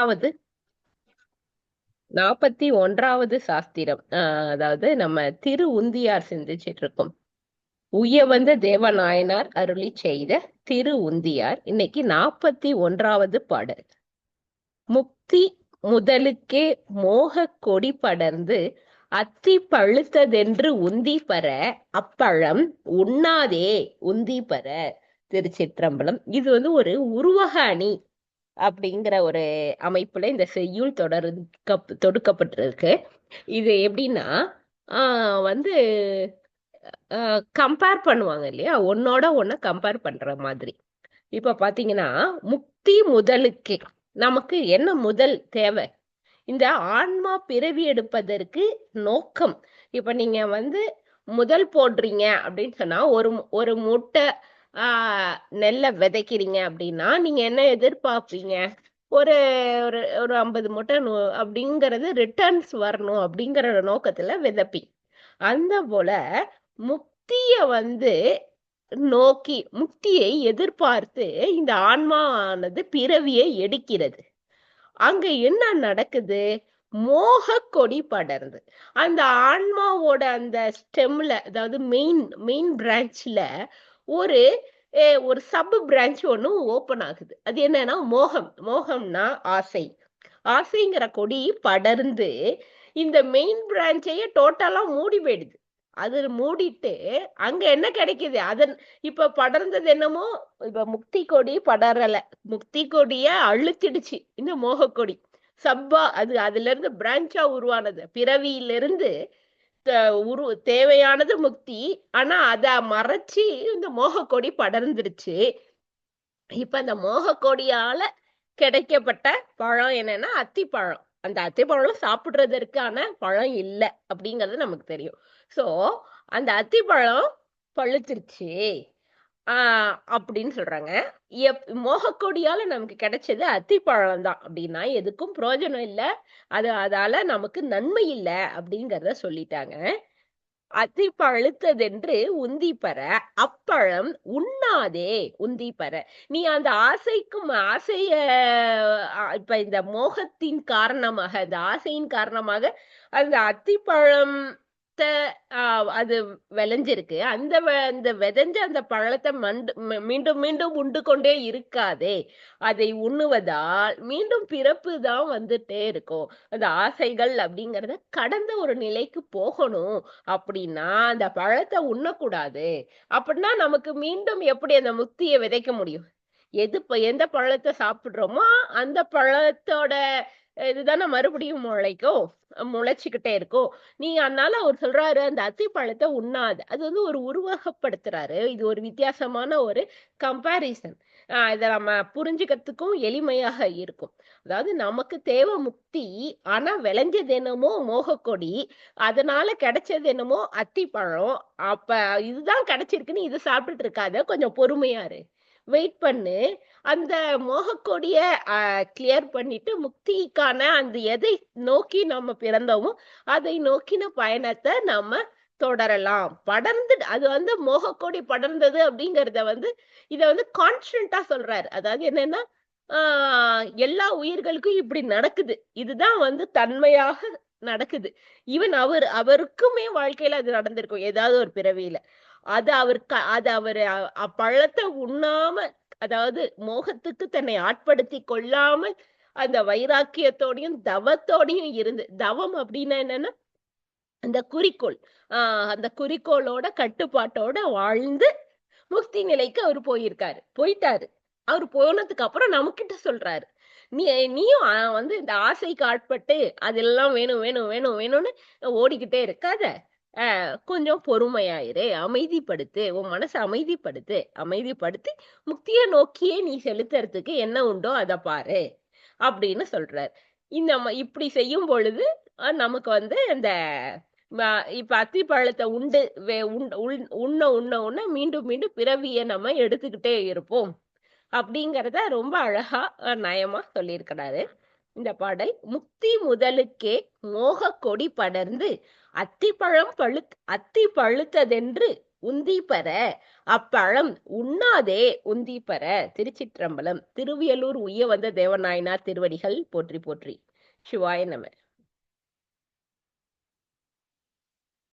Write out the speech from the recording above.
ஒன்றாவது நாற்பத்தி ஒன்றாவது சாஸ்திரம். அதாவது நம்ம திரு உந்தியார் சிந்திச்சிட்டு இருக்கோம். உயவந்த தேவநாயனார் அருளி செய்த திரு உந்தியார். இன்னைக்கு நாற்பத்தி ஒன்றாவது பாடல். முக்தி முதலுக்கே மோக கொடி படர்ந்து அத்தி பழுத்ததென்று உந்தி பெற அப்பழம் உண்ணாதே உந்தி பெற திருச்சிற்றம்பலம். இது வந்து ஒரு உருவக அணி. அப்படிங்கிற ஒரு அமைப்புல இந்த செய்யுள் தொடர்க்க தொடுக்கப்பட்டிருக்கு. இது எப்படின்னா ஆஹ் வந்து கம்பேர் பண்ணுவாங்க இல்லையா? ஒன்னோட ஒன்ன கம்பேர் பண்ற மாதிரி. இப்ப பாத்தீங்கன்னா முக்தி முதலுக்கு நமக்கு என்ன முதல் தேவை? இந்த ஆன்மா பிறவி எடுப்பதற்கு நோக்கம். இப்ப நீங்க வந்து முதல் போடுறீங்க அப்படின்னு சொன்னா ஒரு ஒரு முட்டை ஆஹ் நெல்லை விதைக்கிறீங்க அப்படின்னா நீங்க என்ன எதிர்பார்ப்பீங்க? ஒரு ஒரு ஒரு ஐம்பது மூட்டை நு- அப்படிங்கறது ரிட்டர்ன்ஸ் வரணும் அப்படிங்கிற நோக்கத்துல விதைப்பீங்க. அந்த போல முக்திய வந்து நோக்கி முக்தியை எதிர்பார்த்து இந்த ஆன்மாவானது பிறவியை எடுக்கிறது. அங்க என்ன நடக்குது? மோக கொடி படர்ந்து. அந்த ஆன்மாவோட அந்த ஸ்டெம்ல அதாவது மெயின் மெயின் பிரான்ச்ல ஒரு ஒரு சப் பிரான்ச் ஒன்று ஓப்பன் ஆகுது. அது என்னன்னா மோகம். மோகம்னா ஆசை. ஆசைங்கிற கொடி படர்ந்து இந்த மெயின் பிரான்ச்சையே டோட்டலா மூடி போயிடுது. அது மூடிட்டு அங்க என்ன கிடைக்குது? அதன் இப்ப படர்ந்தது என்னமோ இப்ப முக்தி கொடி படரல. முக்தி கொடிய அழுத்திடுச்சு இந்த மோக கொடி. சப்பா அது அதுல இருந்து பிரான்ச்சா உருவானது. பிறவியிலிருந்து உரு தேவையானது முக்தி. ஆனா அத மறைச்சு இந்த மோகக்கொடி படர்ந்துருச்சு. இப்ப அந்த மோகக்கொடியால கிடைக்கப்பட்ட பழம் என்னன்னா அத்திப்பழம். அந்த அத்திப்பழம் சாப்பிடுறதற்கான பழம் இல்லை அப்படிங்கிறது நமக்கு தெரியும். சோ அந்த அத்திப்பழம் பழுத்துருச்சு. ஆஹ் அப்படின்னு சொல்றாங்க. எப் மோகக்கொடியால நமக்கு கிடைச்சது அத்திப்பழம் தான். அப்படின்னா எதுக்கும் பிரயோஜனம் இல்லை. அது அதால நமக்கு நன்மை இல்லை அப்படிங்கிறத சொல்லிட்டாங்க. அத்தி பழுத்ததென்று அப்பழம் உண்ணாதே உந்திப்பற நீ அந்த ஆசைக்கும் ஆசைய இப்ப இந்த மோகத்தின் காரணமாக இந்த ஆசையின் காரணமாக அந்த அத்திப்பழம் ஆஹ், அது விளைஞ்சிருக்கு. அந்த அந்த விதைஞ்ச அந்த பழத்தை மண்டு மீண்டும் மீண்டும் உண்டு கொண்டே இருக்காதே. அதை உண்ணுவதால் மீண்டும் பிறப்பு தான் வந்துட்டே இருக்கும். அந்த ஆசைகள் அப்படிங்கறத கடந்த ஒரு நிலைக்கு போகணும். அப்படின்னா அந்த பழத்தை உண்ணக்கூடாது. அப்படின்னா நமக்கு மீண்டும் எப்படி அந்த முத்தியை விதைக்க முடியும்? எது எந்த பழத்தை சாப்பிடுறோமோ அந்த பழத்தோட இதுதானே மறுபடியும் முளைக்கும் முளைச்சுக்கிட்டே இருக்கும் நீ அதனால அவர் சொல்றாரு அந்த அத்திப்பழத்தை உண்ணாது. அது வந்து ஒரு உருவகப்படுத்துறாரு. இது ஒரு வித்தியாசமான ஒரு கம்பாரிசன் இதை நம்ம புரிஞ்சுக்கிறதுக்கும் எளிமையாக இருக்கும். அதாவது நமக்கு தேவை முக்தி ஆனா விளைஞ்சது என்னமோ மோகக்கொடி அதனால கிடைச்சது என்னமோ அத்திப்பழம். அப்ப இதுதான் கிடைச்சிருக்குன்னு இது சாப்பிட்டுட்டு இருக்காத. கொஞ்சம் பொறுமையா இரு. வெயிட் பண்ணு. அந்த மோகக்கொடிய கிளியர் பண்ணிட்டு முக்திக்கான அந்த எதை நோக்கி நம்ம பிறந்தோமோ அதை நோக்கின பயணத்தை நம்ம தொடரலாம். படர்ந்து அது வந்து மோகக்கொடி படர்ந்தது அப்படிங்கறத வந்து இத வந்து கான்ஸ்டன்டா சொல்றாரு. அதாவது என்னன்னா ஆஹ் எல்லா உயிர்களுக்கும் இப்படி நடக்குது. இதுதான் வந்து தன்மையாக நடக்குது. ஈவன் அவர் அவருக்குமே வாழ்க்கையில அது நடந்திருக்கும். ஏதாவது ஒரு பிறவியில. அது அவர் க- அது அவர் அப்பழத்தை உண்ணாம அதாவது மோகத்துக்கு தன்னை ஆட்படுத்தி கொள்ளாமல் அந்த வைராக்கியத்தோடையும் தவத்தோடையும் இருந்து தவம் அப்படின்னா என்னன்னா அந்த குறிக்கோள் ஆஹ் அந்த குறிக்கோளோட கட்டுப்பாட்டோட வாழ்ந்து முக்தி நிலைக்கு அவர் போயிருக்காரு. போயிட்டாரு. அவர் போனதுக்கு அப்புறம் நம்மகிட்ட சொல்றாரு. நீ நீயும் வந்து இந்த ஆசைக்கு ஆட்பட்டு அதெல்லாம் வேணும் வேணும் வேணும் வேணும்னு ஓடிக்கிட்டே இருக்காத. கொஞ்சம் பொறுமையாயிரு அமைதிப்படுத்து உன் மனசை அமைதிப்படுத்து அமைதிப்படுத்தி முக்திய நோக்கியே நீ செலுத்துறதுக்கு என்ன உண்டோ அதை பாரு அப்படின்னு சொல்றாரு. இந்த இப்படி செய்யும் பொழுது நமக்கு வந்து இந்த ம- இப்ப அத்திப்பழத்தை உண்டு வே- உண்- உண்ண உண்ண உண்ண மீண்டும் மீண்டும் பிறவியை நம்ம எடுத்துக்கிட்டே இருப்போம் அப்படிங்கிறத ரொம்ப அழகா நயமா சொல்லியிருக்கிறாரு. இந்த பாடல் முக்தி முதலுக்கே மோக கொடி படர்ந்து அத்திப்பழம் பழு அத்தி பழுத்ததென்று உந்தி பெற. அப்பழம் உண்ணாதே உந்தி பெற. திருச்சிற்றம்பலம் திருவியலூர் உய்ய வந்த தேவநாயனார் திருவடிகள் போற்றி போற்றி. சிவாய நம.